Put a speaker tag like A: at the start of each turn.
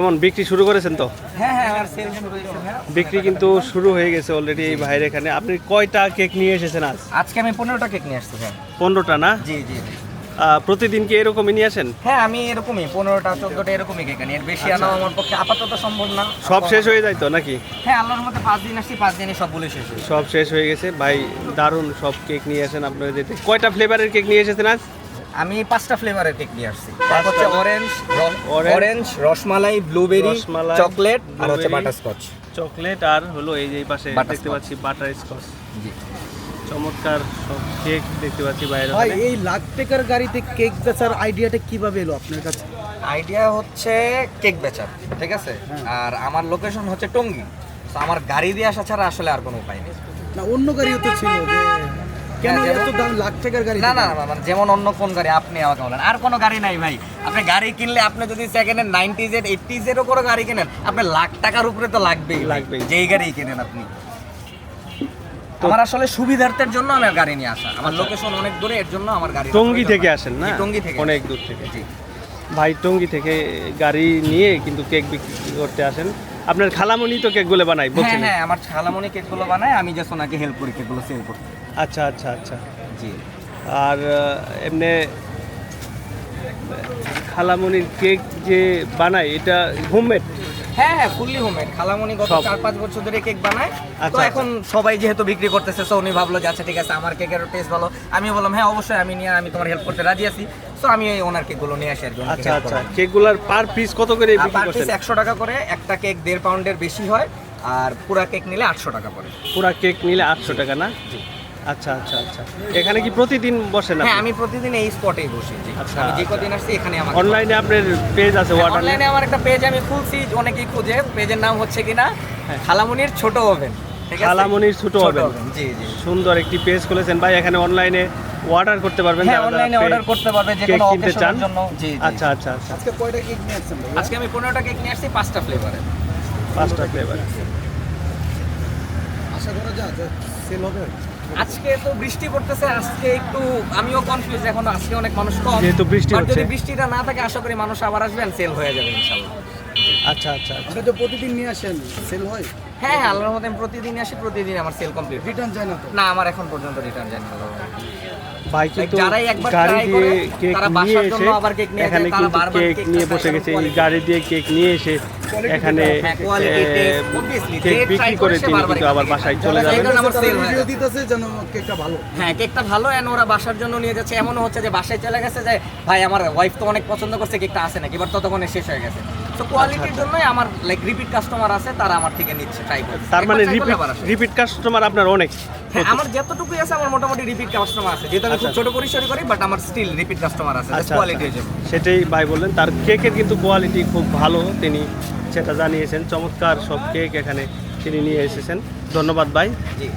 A: কেমন বিক্রি শুরু করেছেন তো?
B: হ্যাঁ হ্যাঁ ভাইয়া।
A: বিক্রি কিন্তু শুরু হয়ে গেছে অলরেডি এই ভাইয়ের এখানে। আপনি কয়টা কেক নিয়ে এসেছেন আজ?
B: আজকে আমি পনেরোটা কেক নিয়ে আসছি
A: পনেরোটা না?
B: জি জি
A: প্রতিদিন কি এরকমই নিয়ে আসেন?
B: হ্যাঁ আমি এরকমই পনেরোটা চোদ্দটা এরকমই কেক আনি। এর বেশি আনা আমার পক্ষে আপাতত সম্ভব না।
A: সব শেষ হয়ে যায় তো নাকি?
B: হ্যাঁ আল্লাহর মধ্যে পাঁচ দিন আসছি পাঁচ দিনে সবগুলো শেষ হয়েছে
A: সব শেষ হয়ে গেছে। ভাই দারুণ সব কেক নিয়ে আসেন আপনারা যেতে। কয়টা ফ্লেভারের কেক নিয়ে এসেছেন আজ?
B: আমি পাঁচটা ফ্লেভারের কেক নিয়ে আসছি? হচ্ছে orange orange rasmalai blueberry chocolate আর হচ্ছে বাটারস্কচ
A: চকলেট আর হলো এই যে এই পাশে দেখতে পাচ্ছি বাটার স্কচ
B: জি।
A: চমৎকার সব কেক দেখতে পাচ্ছি বাইরে
C: ভাই এই লাখ টাকার গাড়িতে কেক বেচার আইডিয়াটা কীভাবে এলো আপনার কাছে?
B: আইডিয়া হচ্ছে কেক বেচার ঠিক আছে? আর আমার লোকেশন হচ্ছে টঙ্গী। তো আমার গাড়ি দিয়ে আসা ছাড়া আসলে আর কোনো উপায় নেই।
C: না অন্য গাড়িও তো ছিল যে কেন এত দাম? লাখ টাকার গাড়ি
B: না না না মানে যেমন অন্য কোন গাড়ি আপনি আমাকে বলেন। আর কোনো গাড়ি নাই ভাই। আপনি গাড়ি কিনলে আপনি যদি সেকেন্ড হ্যান্ড করে গাড়ি কেনেন আপনি লাখ টাকার উপরে তো লাগবেই।
A: লাগবেই।
B: যেই গাড়ি কিনেন আপনি। আমার আসলে সুবিধার্থের জন্য আমি গাড়ি নিয়ে আসা। আমার লোকেশন অনেক দূরে এর জন্য আমার গাড়ি
A: টঙ্গী থেকে আসেন না?
B: টঙ্গী থেকে।
A: অনেক দূর থেকে।
B: জি।
A: ভাই টঙ্গী থেকে গাড়ি নিয়ে কিন্তু কেক বিক্রি করতে আসেন। আপনার খালামণি তো কেকগুলো বানাই
B: হ্যাঁ
A: বলছেন।
B: হ্যাঁ আমার খালামণি কেকগুলো বানায় আমি জাস্ট ওনাকে হেল্প করি কেকগুলো সেল করতে।
A: আচ্ছা আচ্ছা আচ্ছা।
B: জি।
A: আর আহ, এমনি খালামণির কেক যে বানায় এটা হোমমেড
B: হ্যাঁ হ্যাঁ ফুললি হোমমেড খালামণি গত চার পাঁচ বছর ধরে কেক বানায়। তো
A: আচ্ছা,
B: এখন সবাই যেহেতু বিক্রি করতেছে তো উনি ভাবলো যে আচ্ছা ঠিক আছে আমার কেকের টেস্ট ভালো। আমি বললাম হ্যাঁ অবশ্যই আমি নিয়ে আমি তোমার হেল্প করতে রাজি আছি। তো আমি এই ওনার কেকগুলো নিয়ে আসি আর কি
A: আচ্ছা। আচ্ছা কেকগুলার পার পিস কত করে বিক্রি
B: পার পিস একশো টাকা করে একটা কেক দেড় পাউন্ডের বেশি হয় আর পুরা কেক নিলে আটশো টাকা পড়ে
A: পুরা কেক নিলে আটশো টাকা না? আচ্ছা আচ্ছা আচ্ছা। এখানে কি প্রতিদিন বসেন
B: হ্যাঁ আমি প্রতিদিন এই স্পটেই বসি
A: আচ্ছা,
B: আমি যে
A: আচ্ছা।
B: কদিন আসছি এখানে আমার
A: অনলাইনে আপনার পেজ আছে ওয়াটার
B: অনলাইনে আমার একটা পেজ আমি খুলছি অনেকেই খুঁজে পেজের নাম হচ্ছে কিনা?
A: হ্যাঁ।
B: খালামুনির ছোট ওভেন ঠিক আছে?
A: খালামণির ছোট oven।
B: জি জি।
A: সুন্দর একটি পেজ খুলেছেন। ভাই এখানে অনলাইনে অর্ডার করতে পারবেন
B: হ্যাঁ অনলাইনে অর্ডার করতে পারবে যে কোনো অকেশনের জন্য জি জি।
A: আচ্ছা আচ্ছা আচ্ছা।
C: আজকে কয়টা কেক নিয়ে আসছেন ভাই
B: আজকে আমি পনেরোটা কেক নিয়ে আসছি পাঁচটা ফ্লেভারে
A: পাঁচটা ফ্লেভার
C: আশা করা যায় যে সেল হবে।
B: আজকে তো বৃষ্টি পড়তেছে আজকে একটু আমিও কনফিউজ এখন আজকে অনেক মানুষ কম
A: যেহেতু বৃষ্টি হচ্ছে।
B: যদি বৃষ্টিটা না থাকে আশা করি মানুষ আবার আসবেন সেল হয়ে যাবে ইনশাল্লাহ
A: আচ্ছা আচ্ছা আচ্ছা।
C: আপনি তো প্রতিদিন নিয়ে আসেন সেল হয়?
B: হ্যাঁ হ্যাঁ আল্লাহর প্রতিদিন আসি প্রতিদিন আমার সেল কমপ্লিট
C: রিটার্ন যায় না তো?
B: না আমার এখন পর্যন্ত রিটার্ন জানি না
A: ভাই কিন্তু গাড়ি দিয়ে কেক নিয়ে এসে
B: আবার কেক নিয়ে
A: এখানে কিন্তু কেক
B: কেকটা
A: নিয়ে বসে গেছে এই গাড়ি দিয়ে কেক নিয়ে এসে এখানে
B: হ্যাঁ, quality,
A: এ,
B: taste, obviously,
A: কেক বিক্রি করে
B: করে
A: তিনি কিন্তু আবার বাসায় চলে যাবেন
B: এই কারণে আমার sale
C: ভিডিও দিতেছে যেন কেকটা ভালো।
B: হ্যাঁ কেকটা ভালো এন্ড ওরা বাসার জন্য নিয়ে যাচ্ছে। এমনও হচ্ছে যে বাসায় চলে গেছে যে ভাই আমার ওয়াইফ তো অনেক পছন্দ করছে কেকটা আসে নাকি? এবার ততক্ষণে শেষ হয়ে গেছে। তো কোয়ালিটির জন্যই আমার লাইক রিপিট কাস্টমার আছে তারা আমার থেকে নিচ্ছে ট্রাই করছে।
A: তার মানে রিপিট রিপিট কাস্টমার আপনার অনেক।
B: হ্যাঁ আমার যতটুকুই আছে আমার মোটামুটি রিপিট কাস্টমার আছে। যেহেতু আমি খুব
A: আচ্ছা।
B: ছোট পরিসরে করি বাট আমার স্টিল রিপিট কাস্টমার আছে
A: আচ্ছা
B: কোয়ালিটির
A: আচ্ছা।
B: জন্য।
A: সেটাই ভাই বললেন। তার কেকের কিন্তু কোয়ালিটি খুব ভালো তিনি সেটা জানিয়েছেন। চমৎকার সব কেক এখানে তিনি নিয়ে এসেছেন। ধন্যবাদ ভাই।
B: জি।